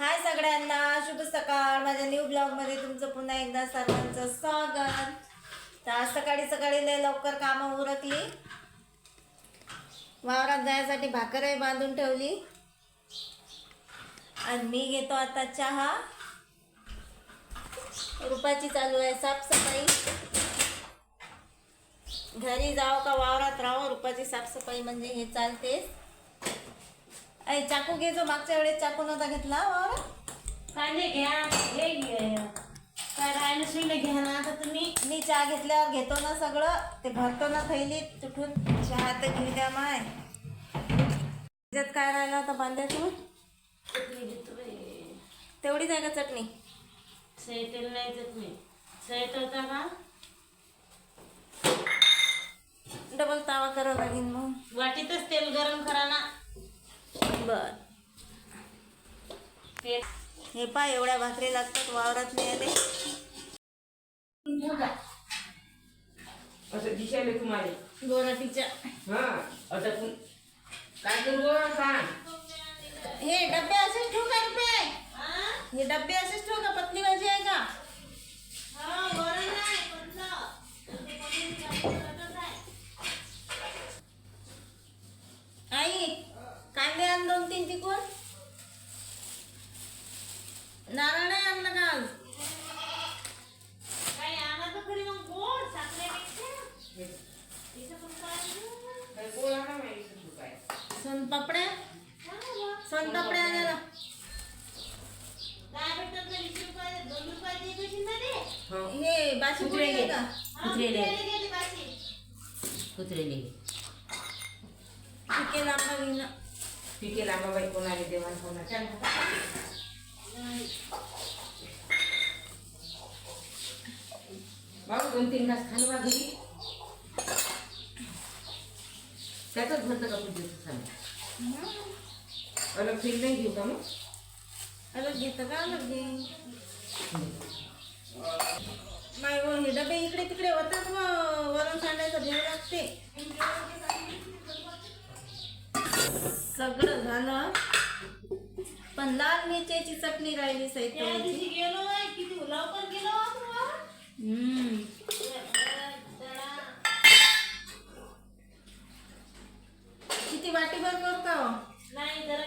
हाय सगळ्यांना शुभ सकाळ. माझ्या न्यू ब्लॉगमध्ये तुमचं पुन्हा एकदा सर्वांचं स्वागत. तर आज सकाळी सकाळी लय लवकर कामं उरकली. वावरात जायसाठी भाकरही बांधून ठेवली. आणि मी घेतो आता चहा. रुपाची चालू आहे साफसफाई. घरी जावं का वावरात राहावं? रुपाची साफसफाई म्हणजे हे चालतेच. अय चाकू घे जो मागच्या वेळेस चाकू नव्हता घेतला वावरात कांदे घ्या हे घ्या काय राहिलं शिवले घ्या ना आता तुम्ही. मी चहा घेतल्यावर घेतो ना सगळं ते भरतो ना थैली तुटून. चहा तर घेऊ द्या माय. त्याच्यात काय राहिलं बांधायचं चटणी देतो बाई. तेवढीच आहे का चटणी? सही तेल नाही चटणी. होता का? डबल तावा करावं लागेल मग. वाटीतच तेल गरम करा ना. बर. हे पा एवढ्या भाकरी लागतात वावरात दिसायला तुम्हाला. गोराटीच्या. हा काय करू हे डब्बे असेच ठेवू का रुपये हे डब्बे असेच ठेवू का? पतली भाजी आहे का? आई कांदे आण दोन तीन तिकून. नारळ नाही आणलं का आज? काय आणा तर खरी मग गोड साखरेपेक्षा काय बोला ना माहिती तू काय. सोन पापड्या सोन पापड्या आणायला. काय भेटतात ना वीस रुपये दोन रुपये देशील ना ते हो. हे बाशी कुत्रे आहे घे. का? कुत्रेले गेले बाशी कुत्रेले चिकेन घेणं पिके लांबा बाई कोणाला देवान कोणाच्या बाबू दोन तीन घास खाली बा घरी त्यातच भरतं का पुढे सांग अलग फील नाही घेऊ का मग? अलग घेतं का अलग घे? नाही हो हे डबे इकडे तिकडे होतात मग वरून सांडायचं भेळ लागते. सगळं झालं. पण लाल मिरच्याची चटणी राहिली त्या सैताची दिवशी गेलो किती लवकर गेलो वर. हम्म. किती वाटीभर करू का हो? नाही जरा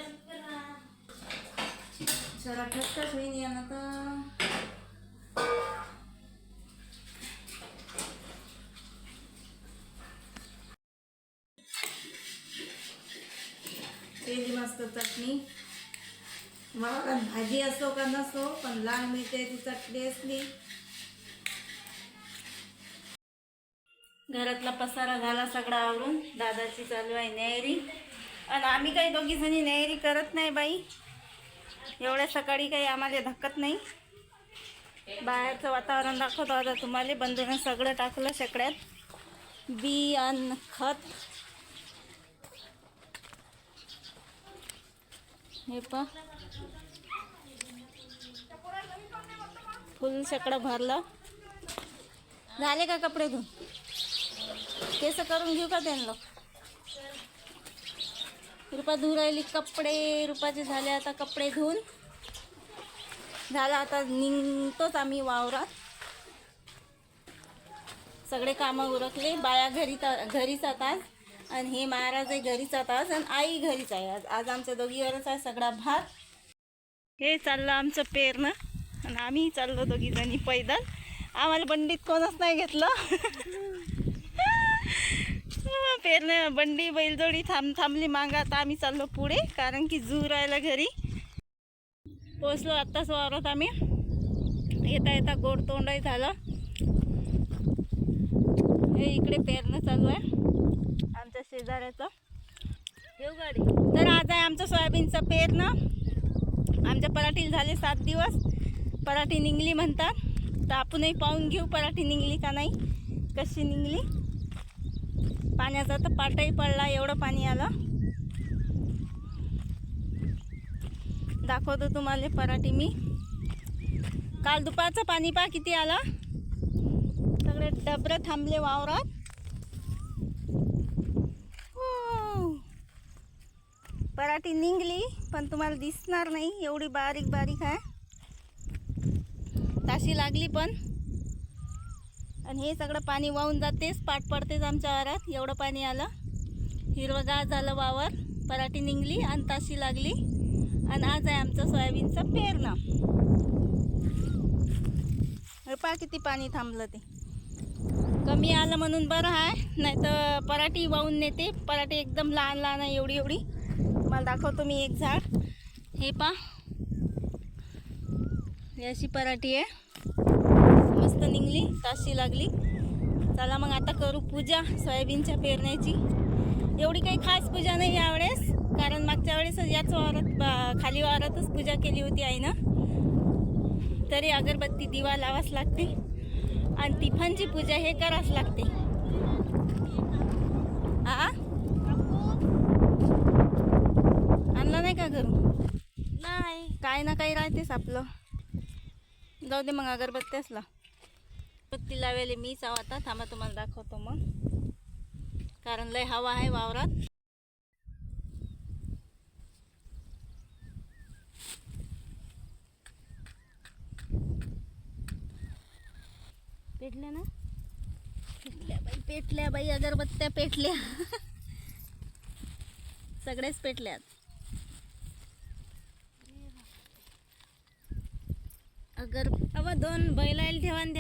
जरा ठसकाच होईन यानं तर केली मस्त चटणी. मला भाजी असो का नसो पण लाल मिरच्याची चटणी असली. घरातला पसारा झाला सगळा आवरून. दादाची चालू आहे नेहरी आणि आम्ही काही दोघी जणी करत नाही बाई. एवढ्या सकाळी काही आम्हाला धक्कत नाही. बाहेरचं वातावरण दाखवतो आता तुम्हाला. बंधून सगळं टाकलं शेकड्यात. बी अन्न खत. हे पा. फुल सकडा भरलं. झाले का कपडे धुवून केस करून घेऊ का त्यांना? रुपा धुऊ राहिली कपडे. रुपाचे झाले आता कपडे धुवून झालं आता निघतोच आम्ही वावरात. सगळे कामं उरकले. बाया घरी घरीच आता. आणि हे महाराज आहे घरीच आता आणि आई घरीच आहे आज. आज आमच्या दोघीवरच आहे सगळा भात. हे चाललं आमचं पेरणं आणि आम्ही चाललो दोघी जणी पैदल. आम्हाला बंडीत कोणच नाही घेतलं. हो, पेरणं बंडी बैलजोडी थांब थांबली मागं. आता आम्ही चाललो पुढे कारण की जू राहिला घरी. पोचलो आत्ताच वावरत आम्ही. येता येता गोड तोंडही झालं. हे इकडे पेरणं चालू आहे. आणि शेजाऱ्याचं. तर आज आहे आमचं सोयाबीनचं पेरणं आमच्या पराठीला झाले सात दिवस. पराठी निघली म्हणतात. तर आपणही पाहून घेऊ पराठी निघली का नाही कशी निघली. पाण्याचा तर पाटही पडला एवढं पाणी आलं. दाखवतो तुम्हाला पराठी मी. काल दुपारचं पाणी पा किती आलं. सगळे डबरं थांबले वावरात हो. पराठी निघली पण तुम्हाला दिसणार नाही. एवढी बारीक बारीक आहे. ताशी लागली पण. आणि हे सगळं पाणी वाहून जातेच पाठ पडतेच आमच्या वावरात एवढं पाणी आलं. हिरवगार झालं वावर. पराठी निघली आणि ताशी लागली. आणि आज आहे आमचं सोयाबीनचं पेरणं. पा किती पाणी थांबलं ते. कमी आलं म्हणून बरं आहे. नाही तर पराठी वाहून नेते. पराठी एकदम लहान लहान आहे एवढी एवढी. तुम्हाला दाखवतो मी एक झाड. हे पा अशी पराठी आहे. मस्त निघली ताशी लागली. चला मग आता करू पूजा सोयाबीनच्या पेरण्याची. एवढी काही खास पूजा नाही यावेळेस कारण मागच्या वेळेस याच वावरात बा- खाली वावरातच पूजा केली होती आईनं. तरी अगरबत्ती दिवा लावाच लागते. आणि तिफांची पूजा हे करावंच लागते. आ आणलं नाही का घरून? नाही. काय ना काही राहतेच आपलं. जाऊ दे मग अगरबत्त्याच लाव अगरबत्ती लावेले मीच आहो आता. थांबा तुम्हाला दाखवतो मग. कारण लय हवा आहे वावरात. पेटल्या ना? पेटल्या बाई पेटल्या बाई अगरबत्त्या पेटल्या. सगळेच पेटल्यात अगर अव दोन बैलायला ठेवा न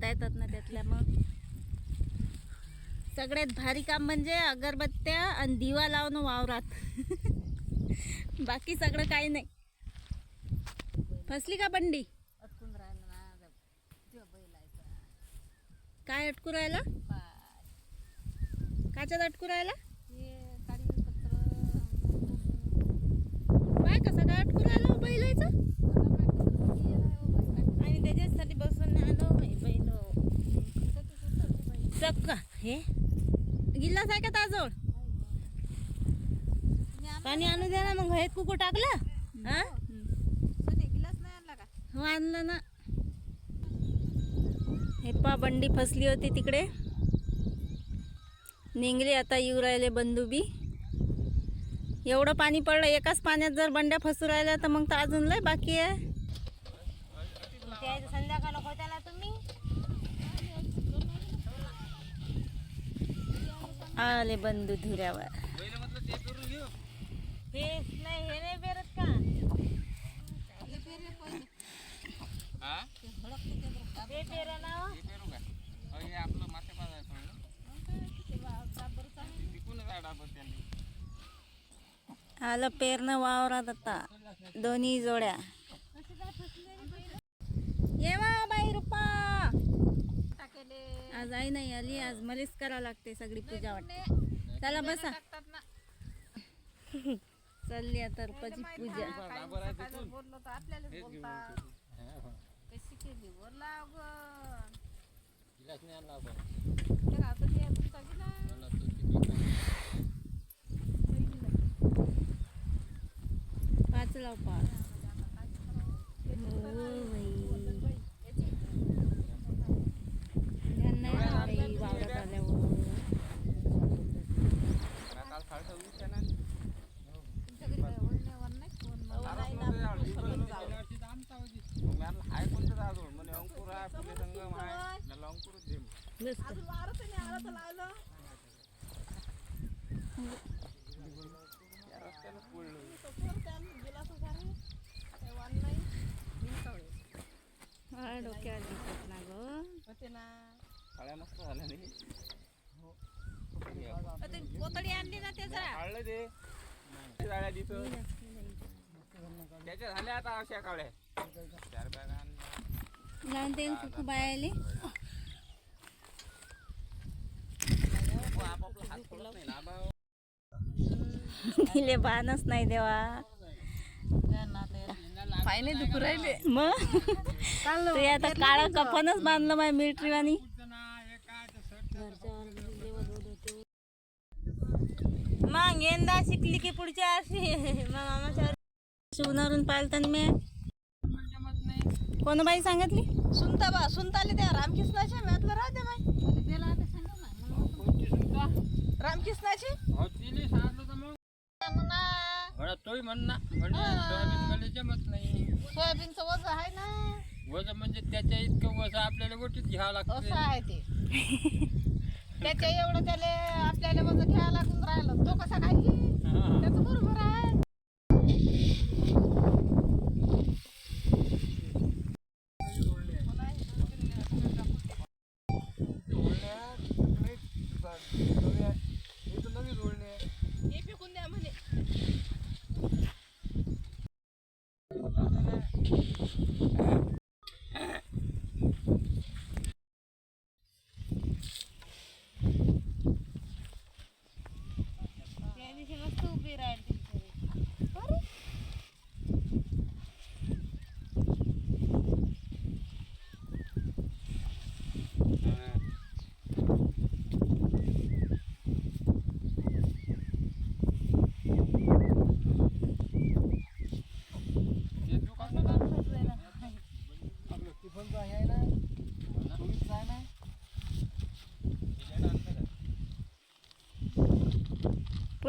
घेता येतात ना त्यातल्या मग. सगळ्यात भारी काम म्हणजे अगरबत्त्या आणि दिवा लावणं वावरात. बाकी सगळं काही नाही. फसली का बंडी? काय अटकू राहिला? काच्यात अटकू राहिला? काय कसं काय अटकू राहिला हो बैलाचं आणि त्याच्यासाठी बसून आलो बाई बैल चक्का हे? गिल्लास आहे का ताजोड पाणी आणू द्या ना मग हळद कुकू टाकलं? हा? हो आणलं ना. हे पा बंडी फसली होती तिकडे. निघली आता येऊ राहिले बंधू बी. एवढं पाणी पडलं एकाच पाण्यात जर बंड्या फसू राहिल्या तर मग तर अजून लय बाकी आहे. संध्याकाळ नको तुम्ही? आले बंधू धुऱ्यावर. हे नाही हे नाही पेरत का? ते पेरा ना. हो. आलं पेरणं वावरात आता. दोन्ही जोड्या येवा बाई रुपा आज आई नाही आली आज मलाच करावं लागते सगळी पूजा वाटते. चला बसा. चालली आता रुपाची पूजा. पाच लाव पाच हो बाई. ध्यान नाही राहत बाई वावरात आल्यावर हा, डोक्यावर दिसत ना ग पोतडी आणली ना त्याचा काढलं ते जाळ्या तिथं त्याच्या झाल्या आता अशा काळ्या चार बॅगा आणल्या. लावून तेल कुकू बायाले. तिले बाणच नाही देवा. पाहिजे दुखू राहिले. मग? ते आता काळं कफनच बांधलं माझ्या मिलिटरीवानी. मग यंदा शिकली की पुढच्या वर्षी. मग मामाच्या शिवणारून पाहिलं मी. कोण बाई. सांगितली सुनता बा सुनताले त्या रामकृष्णाच्या म्यातलं राहते माय रामकृष्णाची? हो, तिने सांगितलं तर मग. म्हणा तोही म्हण ना म्हणजे सोयाबीन मला जमत नाही. सोयाबीनचं वज आहे ना. वजन म्हणजे त्याच्या इतकं वजन आपल्याला गोटीत घ्यावं असं लागतं आहे ते. त्याच्या एवढं त्याला आपल्याला वज घ्यायला लागून राहिलं. तो कसा काय घेईल? हा. त्याचं बरोबर आहे. Julia, the plate, but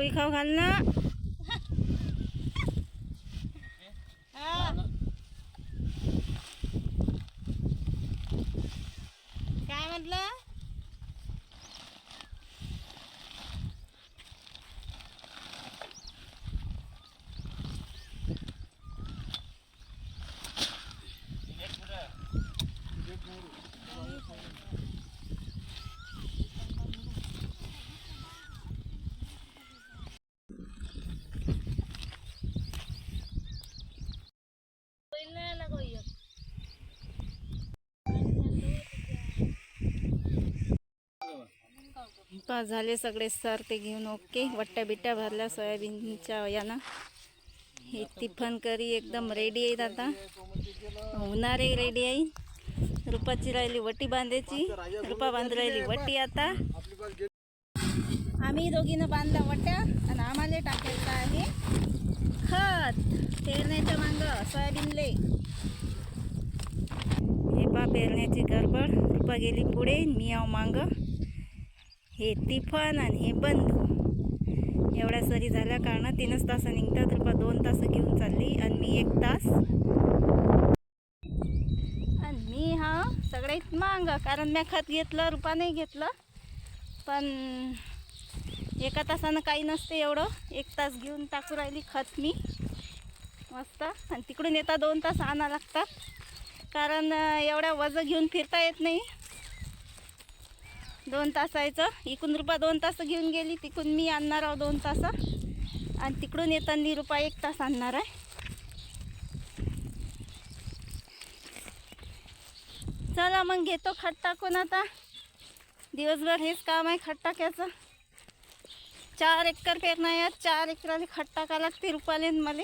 पोळी खाऊ घाल पास झाले सगळे सर ते घेऊन ओके. वट्ट्या बिट्ट्या भरल्या सोयाबीनच्या यानं हे तिफन करी एकदम रेडी आहेत आता उन्हारे रेडी आहे. रुपाची राहिली वटी बांधायची. रुपा बांध राहिली वटी आता. आम्ही दोघीनं बांधला वट्या आणि आम्हाला टाकायचं आहे खत. पेरण्याच्या मांग सोयाबीनले हे पा पेरण्याची गडबड. रुपा गेली पुढे मी आव मांग. हे तिफन आणि हे बंधू. एवढ्या सरी झाल्या कारण तीनच तास निघतात. रुपा दोन तास घेऊन चालली आणि मी एक तास. आणि मी हा सगळ्यात मांग. कारण मी खत घेतलं रुपा नाही घेतलं. पण एका तासानं काही नसते एवढं. एक तास घेऊन टाकू राहिली खत मी. मस्त. आणि तिकडून येता दोन तास आणा लागतात. कारण एवढ्या वजं घेऊन फिरता येत नाही. दोन तासायचं इकून रुपा दोन तास घेऊन गेली तिकून मी आणणार आहो दोन तास. आणि तिकडून येताना रुपा एक तास आणणार आहे. चला मग घेतो खट टाकून आता. दिवसभर हेच काम आहे खट टाकायचं चार एकर पेरणा आहे चार एकराला खट टाका लागते रुपाले मला.